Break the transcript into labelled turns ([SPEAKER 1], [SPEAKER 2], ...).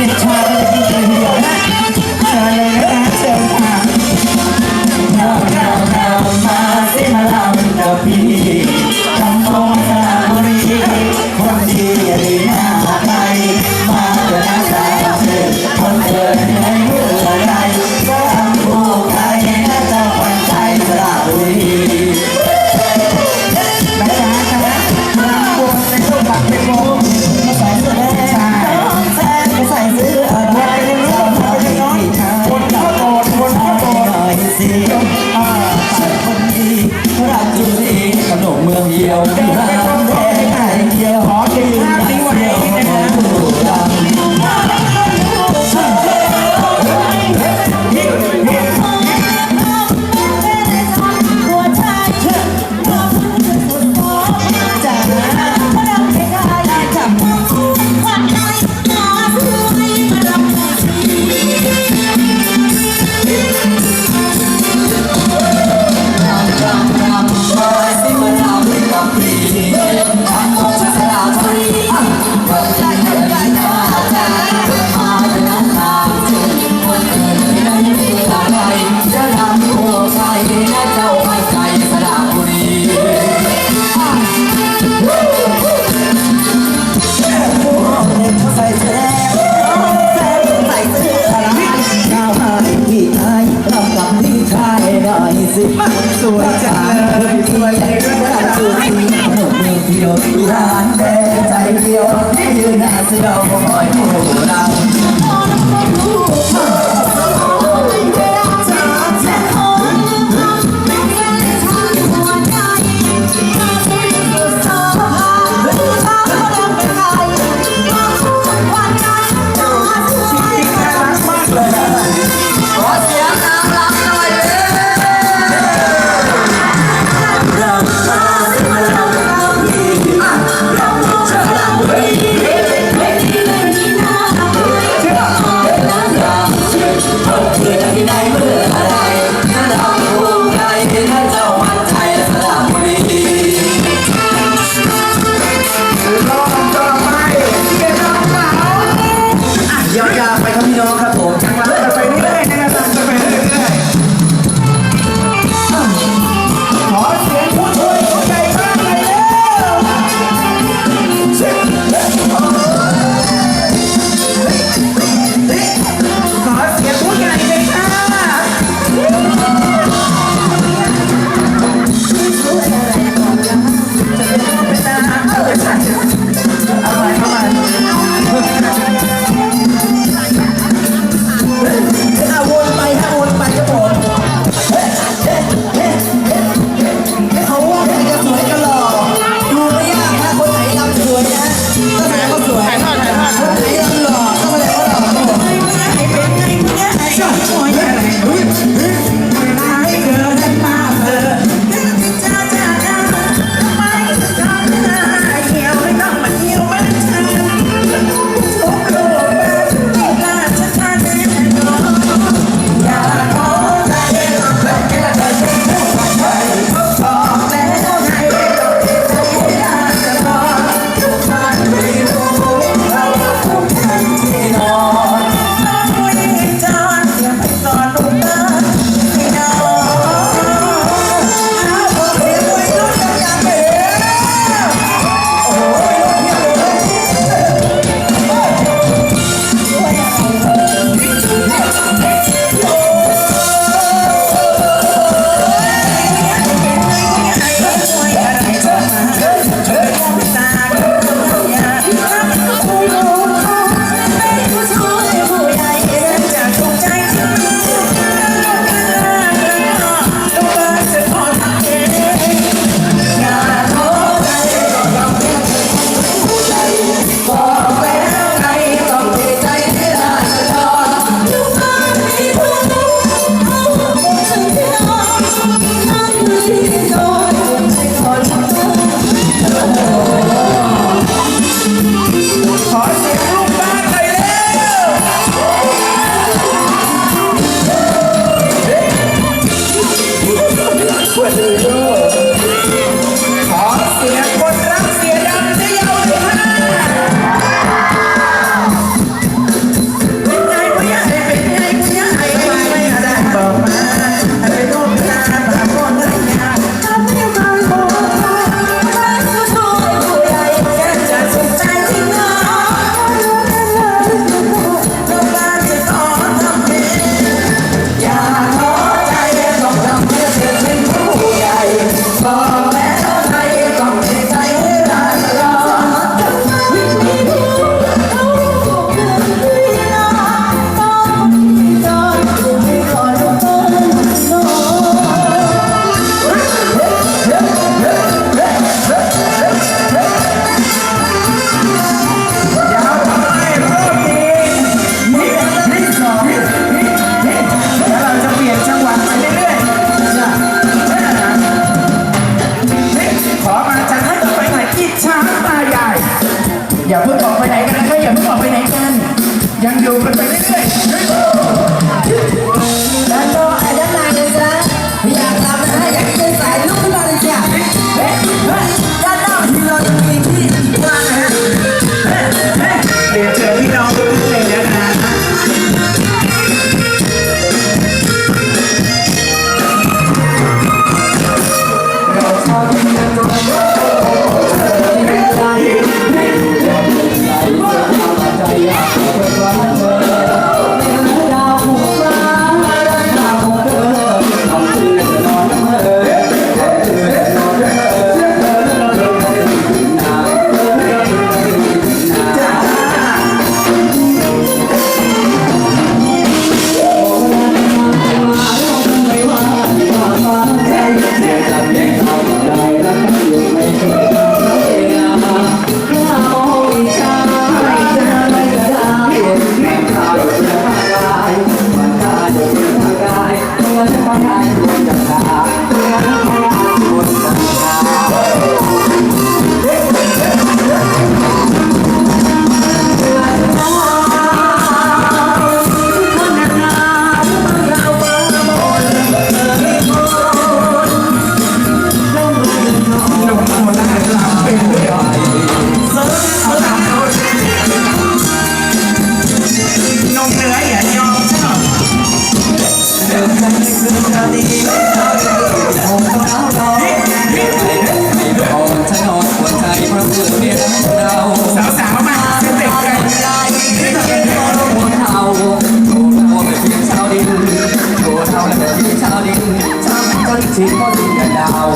[SPEAKER 1] Get tired of the เสียวอาคนดีราชดีขนมเมืองเยี่ยวที่ร้านแดงไก่
[SPEAKER 2] เกี่
[SPEAKER 1] ยวอเก 只要我爱，就不怕。 เท่านั้
[SPEAKER 2] นที่
[SPEAKER 1] ชาวดินทำจนชินก็ถึงกระดาว